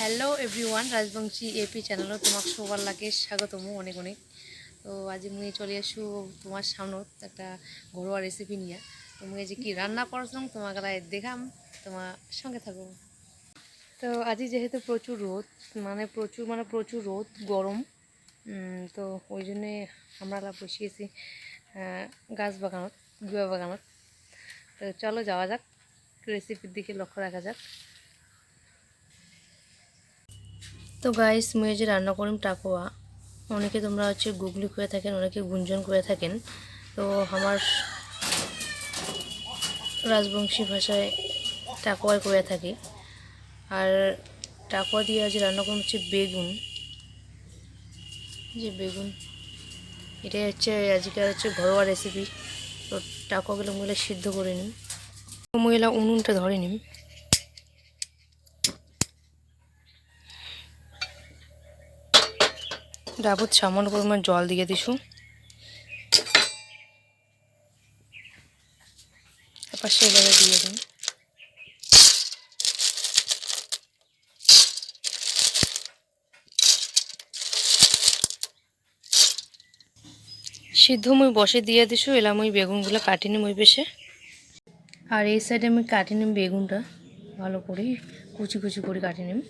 Hello everyone Rajbanshi AP channel তোমাক সবার লাগে স্বাগতম অনেক অনেক। তো আজ মুই চলে আসু তোমার সামনত একটা ঘরোয়া রেসিপি নিয়ে। তো মুই যে কি রান্না করছিলাম তোমাকে দেখাম, তোমার সঙ্গে থাকো তো আজ যেহেতু প্রচুর রোদ মানে প্রচুর মানে প্রচুর রোদ, গরম তো ওই জন্যে আমরা বসিয়েছি গাছ বাগানত গুয়া বাগানত। তো চলো যাওয়া যাক রেসিপির দিকে লক্ষ্য রাখা যাক। তো গাইস মুই যে রান্না করিম টাকোয়া, অনেকে তোমরা হচ্ছে গুগলি করে থাকেন, অনেকে গুঞ্জন করে থাকেন। তো আমার রাজবংশী ভাষায় টাকোয়াই করে থাকি। আর টাকোয়া দিয়ে আজ রান্না করুন হচ্ছে বেগুন। যে বেগুন, এটাই হচ্ছে আজকে হচ্ছে ঘরোয়া রেসিপি তো টাকোয়াগুলো মহিলা সিদ্ধ করে নিন মহিলা উনুনটা ধরে নিন ডাবত সামান্য পরিমাণ জল দিয়ে দিছু তারপর সেলারে দিয়ে দিন। সিদ্ধ মুই বসে দিয়ে দিছু এলা মুই বেগুনগুলো কাটি নিম ওই বেশে। আর এই সাইডে আমি কাটি নিম বেগুনটা, ভালো করে কুচি কুচি করে কাটি নিম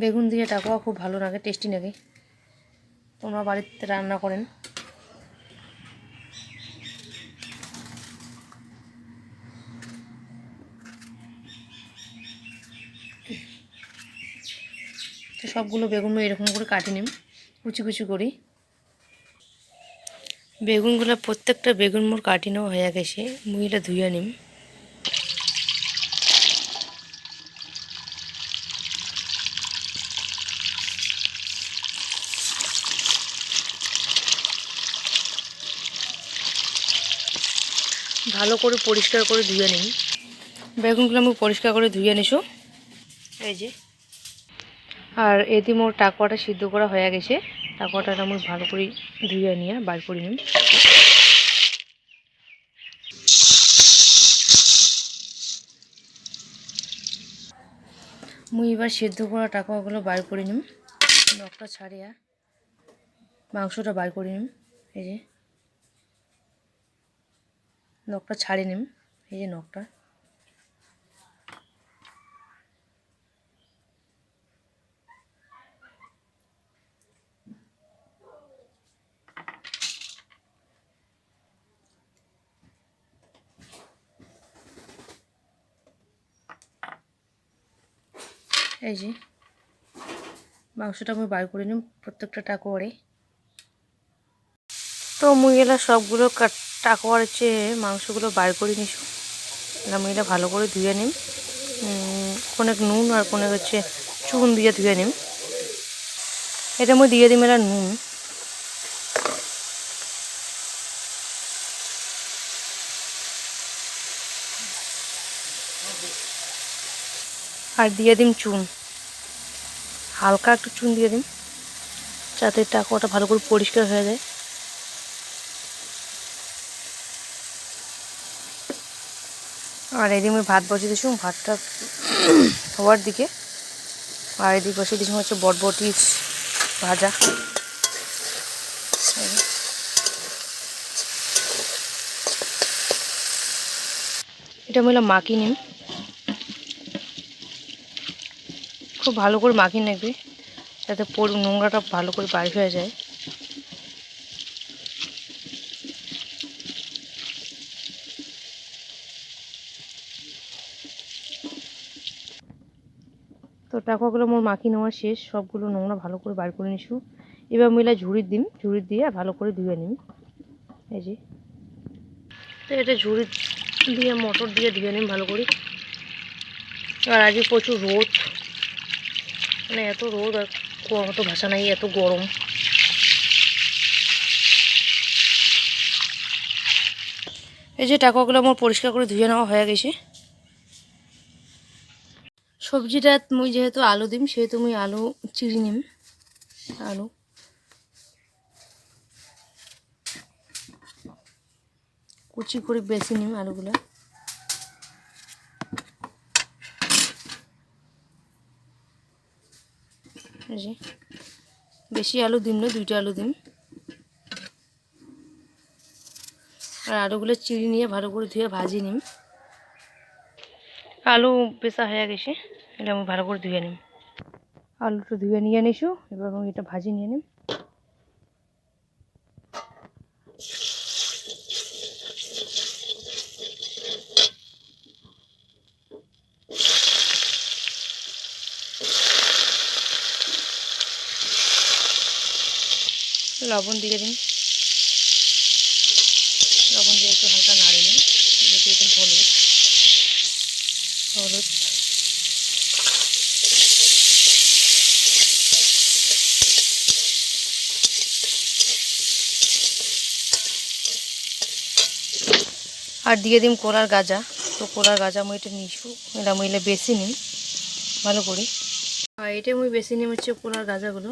বেগুন দিয়ে টাকুয়া খুব ভালো লাগে টেস্টি লাগে। তোমরা বাড়িতে রান্না করেন। তো সবগুলো বেগুন এরকম করে কাটি নিম, কুচি কুচি করি। বেগুনগুলো প্রত্যেকটা বেগুন মোর কাটি নেওয়া হয়ে গেছে মুইটা ধুয়ে নিম। ভালো করে পরিষ্কার করে ধুয়ে নিই। বেগুনগুলো আমি পরিষ্কার করে ধুয়ে নিছো? এই যে। আর এদি মোর টাকুয়াটা সিদ্ধ করা হয়ে গেছে। টাকুয়াটা আমি ভালো করে ধুয়ে নিয়ে বার করে নিই। মুই এবার সিদ্ধ করা টাকুয়াগুলো বার করে নিম। নখটা ছাড়িয়া মাংসটা বার করে নিম। এই যে। নখটা ছাড়ে নিম এই যে নখটা। এই যে মাংসটা আমি বার করে নিম প্রত্যেকটা টাকুয়ারে তো মুই এলা সবগুলো টাকুয়ার চেয়ে মাংসগুলো বার করে নিছো মুই ভালো করে ধুয়ে নিম। কোনেক নুন আর কোনেক হচ্ছে চুন দিয়ে ধুয়ে নিম। এটা মুই দিয়ে দিম এলা নুন। আর দিয়ে দিম চুন। হালকা একটু চুন দিয়ে দিম। যাতে টাকুয়াটা ভালো করে পরিষ্কার হয়ে যায়। আর এদিকে আমি ভাত বসিয়ে দিয়েছি ভাতটা হওয়ার দিকে। আর এদিক বসিয়ে দিয়েছি হচ্ছে বটবটি ভাজা। এটা আমি হলাম মাখি নিম। খুব ভালো করে মাখিয়ে নেবে, যাতে নোংরাটা ভালো করে বাইর হয়ে যায়। টাকাগুলো মোর মাখি নেওয়া শেষ, সবগুলো নোংরা ভালো করে বার করে নিছু এবার মিলা ঝুড়ির দিম ঝুড়ির দিয়ে ভালো করে ধুয়ে নিম এই যে। তো এটা ঝুড়ি দিয়ে, মটর দিয়ে ধুয়ে নিন ভালো করে। আর আজকে প্রচুর রোদ। মানে এত রোদ আর কোয়ার মতো ভাষা নাই, এত গরম। এই যে টাকাগুলো আমার পরিষ্কার করে ধুয়ে নেওয়া হয়ে গেছে। সবজিটা মুই যেহেতু আলু দিম, সেহেতু মুই আলু, চিড়ি নিম, আলু। কুচি করে বেশি নিম আলুগুলো। বেশি আলু দিম না, দুইটা আলু দিম। আর আলুগুলো চিড়ি নিয়ে ভালো করে ধুয়ে ভাজি নিম। আলু পেশা হয়ে গেছে। এটা আমি ভালো করে ধুয়ে নিম। আলুটা ধুয়ে নিয়ে নিসু এবার আমি এটা ভাজি নিয়ে নিম। লবণ দিয়ে দিন লবণ দিয়ে একটু হালকা নাড়ে নিন দিয়ে দিয়ে দিন হলুদ হলুদ আর দিয়ে দিম কোলার গাজা। তো কোলার গাজা মুই এটা নিসু এটা মুইলে বেশি নিম। ভালো করে। আর এটা মুই বেশি নিম হচ্ছে কোলার গাজাগুলো।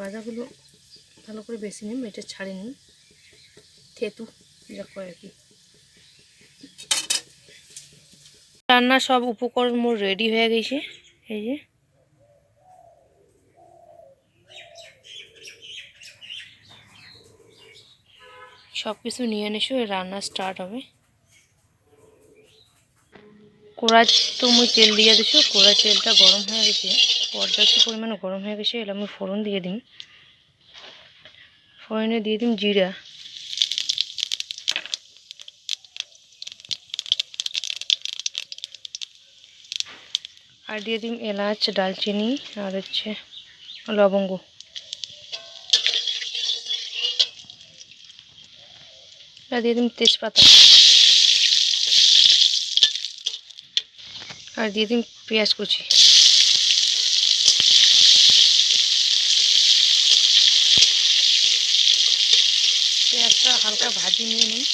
গাঁজাগুলো ভালো করে বেছে নিন এটা ছাড়ে নিন থেতু, যা কয় আর কি। রান্নার সব উপকরণ মোর রেডি হয়ে গেছে। এই যে। সব কিছু নিয়ে নিসো রান্না স্টার্ট হবে। কোড়া তো মুই তেল দিয়ে দিছো, কোড়া তেলটা গরম হয়ে গেছে, পর্যাপ্ত পরিমাণে গরম হয়ে গেছে এলে আমি ফোড়ন দিয়ে দিম। ফোড়নে দিয়ে দিম জিরা। আর দিয়ে দিম এলাচ, ডালচিনি আর হচ্ছে লবঙ্গ। আর দিয়ে দিম তেজপাতা। আর দিয়ে দিন পেঁয়াজ কুচি। পেঁয়াজটা হালকা ভাজি নিয়ে নিই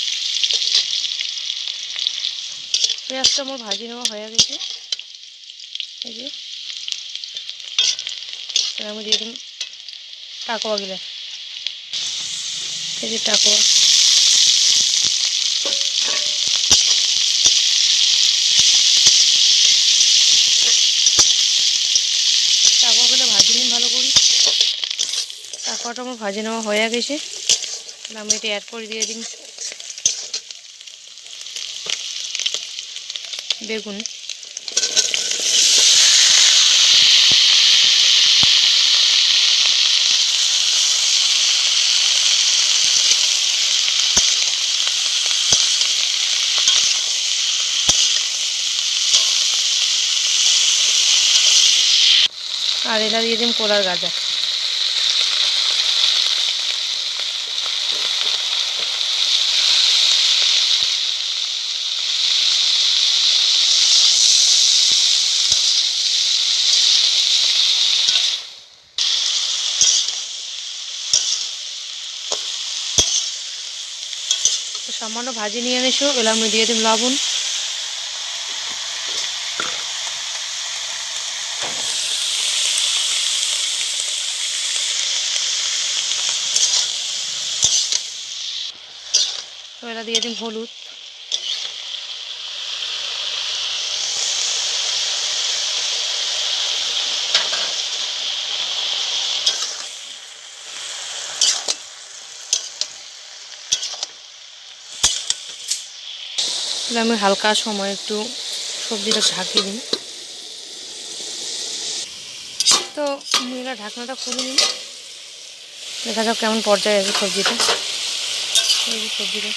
পেঁয়াজটা আমার ভাজি নেওয়া হয়ে গেছে। এই যে। আমি দিয়ে দিন টাকোয়া গিলা। এই যে টাকোয়া। টাকুয়াগুলো ভাজি নিন ভালো করি। টাকুয়াটা আমার ভাজি নেওয়া হয়ে গেছে। আমি এটা অ্যাড করে দিয়ে দিন। বেগুন। আর এটা দিয়ে দিন কোলার গাজা সামান্য ভাজি নিয়ে এনেছো এলাম দিয়ে দিন লবণ এবার দিয়ে দিন হলুদ। আমি হালকা সময় একটু সবজিটা ঢাকিয়ে দিই। তো মেয়েরা ঢাকনাটা খুলে নিন দেখা যাক কেমন পর্যায়ে আছে সবজিটা। সবজিটা।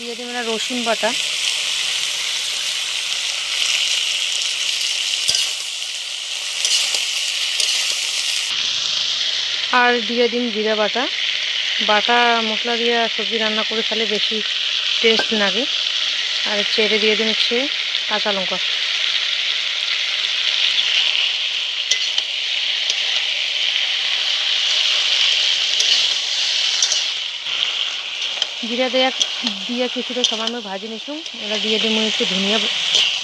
দিয়ে দেবেন রসুন বাটা। আর দিয়ে দিন জিরা বাটা। বাটা মশলা দিয়ে সবজি রান্না করে খেলে বেশি টেস্ট লাগে আর চেড়ে দিয়ে দিন হচ্ছে কাঁচা লঙ্কা। জিরা দেয়া, দিয়ে কিছুটা আমি ভাজি নিছুম এবার দিয়ে দিই মুই একটু ধনিয়া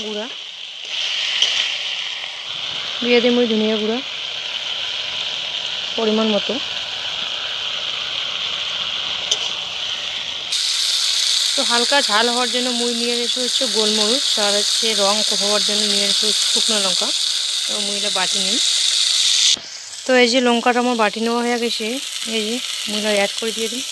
গুঁড়া। দিয়ে দিই মুই ধনিয়া গুঁড়া, পরিমাণ মতো। তো হালকা ঝাল হওয়ার জন্য মুই নিয়ে এসে হচ্ছে গোলমরিচ, আর হচ্ছে রং হওয়ার জন্য নিয়ে এসে শুকনো লঙ্কা। তো মুইটা বাটি নিন তো এই যে লঙ্কাটা আমার বাটি নেওয়া হয়ে গেছে, এই যে মুইটা অ্যাড করে দিয়ে দিই।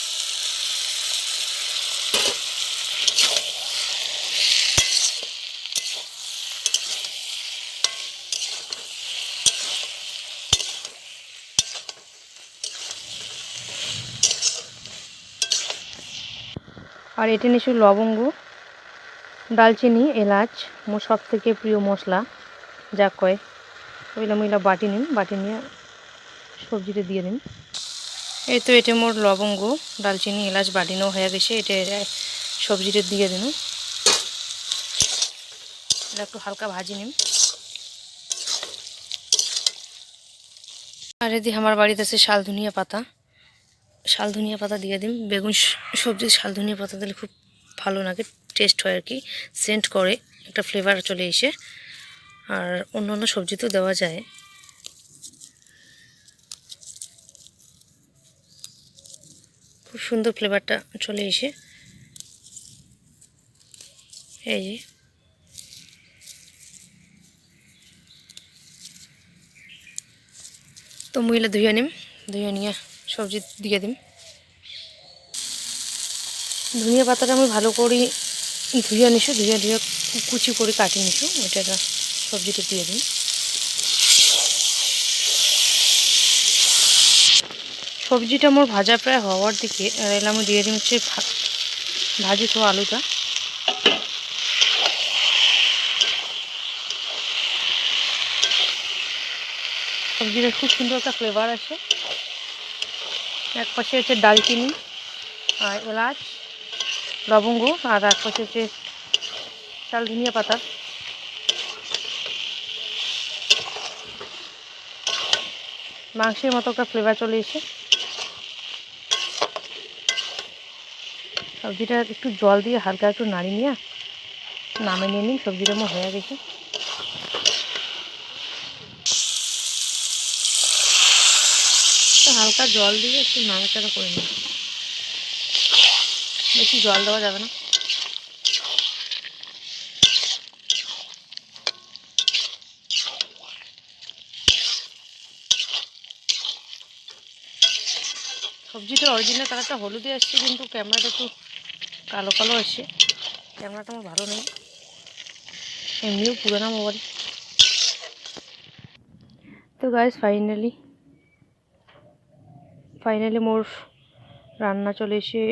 আর এটা নিশ্চয় লবঙ্গ, ডালচিনি, এলাচ মোর সব থেকে প্রিয় মশলা, যা কয়। ওইলা মইলা বাটি নিন, বাটি নিয়ে সবজিটা দিয়ে দিন। এই তো এটা মোর লবঙ্গ, ডালচিনি, এলাচ বাটিনো হয়ে গেছে, এটা সবজিটা দিয়ে দিন। এটা একটু হালকা ভাজি নিন। আর এদি আমার বাড়িতে আছে শাল ধনিয়া পাতা। শাল ধনিয়া পাতা দিয়ে দিন। বেগুন সবজি শাল ধনিয়া পাতা দিলে খুব ভালো লাগে টেস্ট হয় আর কি। সেন্ট করে, একটা ফ্লেভার চলে এসে। আর অন্য অন্য সবজিতেও দেওয়া যায়। খুব সুন্দর ফ্লেভারটা চলে এসে। এই যে। তো মহিলা ধুয়ে নিম ধুয়ে নিয়ে সবজি দিয়ে দিম ধনিয়া পাতাটা আমি ভালো করে ধুয়ে নিছো, ধুয়ে ধুয়ে কুচি করে কাটিয়ে নিছো, এটা সবজিটা দিয়ে দিন। সবজিটা আমার ভাজা প্রায় হওয়ার দিকে এলাম আমি দিয়ে দিন হচ্ছে ভাজি তো আলুটা। সবজিটা খুব সুন্দর একটা ফ্লেভার আছে এক পাশে হচ্ছে ডালচিনি আর এলাচ, লবঙ্গ, আর এক পাশে হচ্ছে চাল ধনিয়া পাতা। মাংসের মতো একটা ফ্লেভার চলে এসে সবজিটা একটু জল দিয়ে হালকা একটু নাড়ি নিয়ে নামে নিয়ে নিন সবজিটা আমার হয়ে গেছে। হালকা জল দিয়ে একটু নাড়াচাড়া করে নিই। বেশি জল দেওয়া যাবে না। সবজিটা অরিজিনাল কালারটা হলুদে আসছে, কিন্তু ক্যামেরাটা একটু কালো কালো আসছে ক্যামেরাটা আমার ভালো নেই। এমনিও পুরানো মোবাইল। তো গাইজ ফাইনালি ফাইনালি মোর রান্না চলে এসে,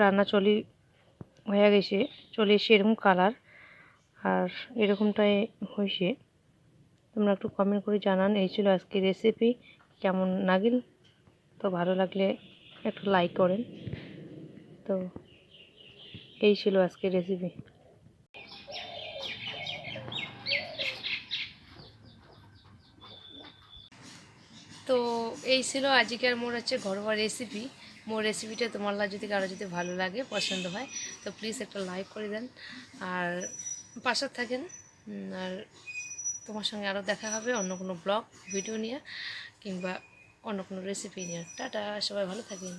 রান্না চলি হয়ে গেছে, চলে এসে এরকম কালার আর এরকমটাই হয়েছে। তোমরা একটু কমেন্ট করে জানান, এই ছিল আজকে রেসিপি কেমন লাগিল তো ভালো লাগলে একটু লাইক করেন। তো এই ছিল আজকে রেসিপি তো এই ছিল আজকের মোর হচ্ছে ঘরোয়া রেসিপি মোর রেসিপিটা তোমার যদি কারও যদি ভালো লাগে, পছন্দ হয়, তো প্লিজ একটা লাইক করে দেন। আর পাশে থাকেন আর তোমার সঙ্গে আরও দেখা হবে অন্য কোনো ব্লগ ভিডিও নিয়ে, কিংবা অন্য কোনো রেসিপি নিয়ে। টাটা, সবাই ভালো থাকেন।